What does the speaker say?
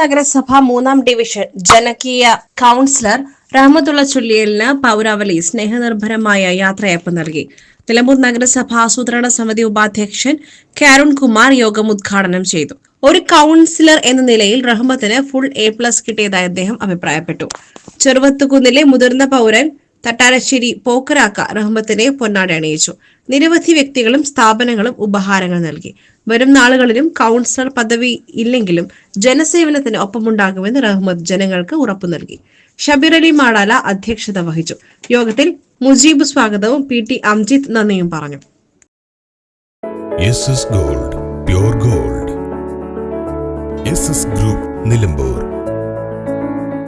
നഗരസഭ മൂന്നാം ഡിവിഷൻ ജനകീയ കൗൺസിലർ റഹ്മത്തുള്ള ചുള്ളിയലിന് പൗരാവലി സ്നേഹനിർഭരമായ യാത്രയയപ്പ് നൽകി. നിലമ്പൂർ നഗരസഭ ആസൂത്രണ സമിതി ഉപാധ്യക്ഷൻ കാരുൺ കുമാർ യോഗം ഉദ്ഘാടനം ചെയ്തു. ഒരു കൗൺസിലർ എന്ന നിലയിൽ റഹ്മത്തിന് ഫുൾ എ പ്ലസ് കിട്ടിയതായി അദ്ദേഹം അഭിപ്രായപ്പെട്ടു. ചെറുവത്തുകുന്നിലെ മുതിർന്ന പൗരൻ തട്ടാരശ്ശേരി പോക്കരാക്ക റഹ്മത്തിനെ പൊന്നാട അണിയിച്ചു. നിരവധി വ്യക്തികളും സ്ഥാപനങ്ങളും ഉപഹാരങ്ങൾ നൽകി. വരും നാളുകളിലും കൗൺസിലർ പദവി ഇല്ലെങ്കിലും ജനസേവനത്തിന് ഒപ്പമുണ്ടാകുമെന്ന് റഹ്മത്ത് ജനങ്ങൾക്ക് ഉറപ്പു നൽകി. ഷബീർ അലി മാടാല അധ്യക്ഷത വഹിച്ചു. യോഗത്തിൽ മുജീബ് സ്വാഗതവും പി ടി അംജിത് നന്ദിയും പറഞ്ഞു. Gold gold. ഗ്രൂപ്പ് നിലമ്പൂർ.